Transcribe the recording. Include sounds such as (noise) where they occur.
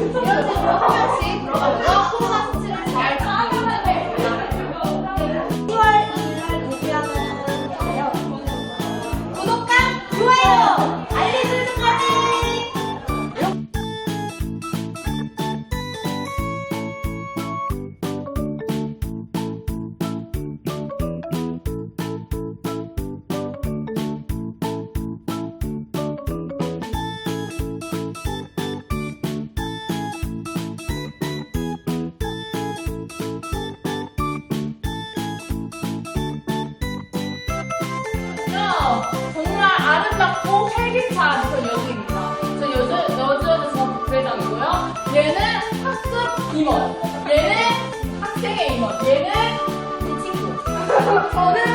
이런 식으로 한 명씩. 들어가 아름답고 활기찬 저 여주입니다. 저 여주, 여주 여주에서 부회장이고요. 얘는 학습 임원, 얘는 학생의 임원, 얘는 제 친구. (laughs) 저는